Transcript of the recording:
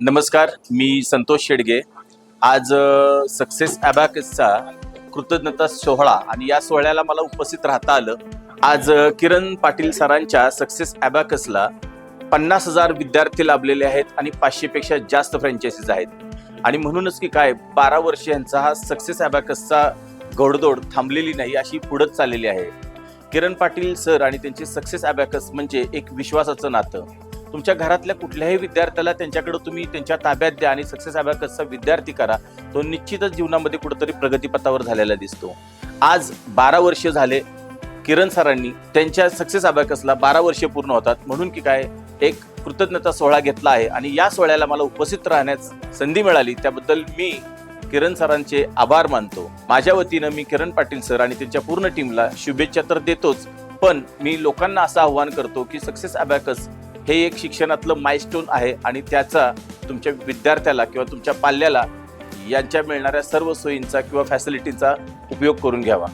नमस्कार मी संतोष शेडगे. आज सक्सेस ॲबॅकसचा कृतज्ञता सोहळा आणि या सोहळ्याला मला उपस्थित राहता आलं. आज किरण पाटील सरांच्या सक्सेस ॲबॅकसला पन्नास हजार विद्यार्थी लाभलेले आहेत आणि पाचशेपेक्षा जास्त फ्रँचायसीज आहेत. आणि म्हणूनच की काय बारा वर्ष यांचा हा सक्सेस ॲबॅकसचा घोडदोड थांबलेली नाही अशी पुढंच चाललेली आहे. किरण पाटील सर आणि त्यांचे सक्सेस ॲबॅकस म्हणजे एक विश्वासाचं नातं. तुमच्या घरातल्या कुठल्याही विद्यार्थ्याला त्यांच्याकडे तुम्ही त्यांच्या ताब्यात द्या आणि सक्सेस अबॅकसचा विद्यार्थी करा तो निश्चितच जीवनामध्ये कुठंतरी प्रगतीपथावर झालेला दिसतो. आज बारा वर्ष झाले किरण सरांनी त्यांच्या सक्सेस अभ्याकसला बारा वर्ष पूर्ण होतात. म्हणून की काय एक कृतज्ञता सोहळा घेतला आहे आणि या सोहळ्याला मला उपस्थित राहण्यास संधी मिळाली. त्याबद्दल मी किरण सरांचे आभार मानतो. माझ्या वतीनं मी किरण पाटील सर आणि त्यांच्या पूर्ण टीमला शुभेच्छा तर देतोच पण मी लोकांना असं आव्हान करतो की सक्सेस अबॅकस हे एक शिक्षणातलं मायस्टोन आहे आणि त्याचा तुमच्या विद्यार्थ्याला किंवा तुमच्या पाल्याला यांच्या मिळणाऱ्या सर्व सोयींचा किंवा फॅसिलिटीचा उपयोग करून घ्यावा.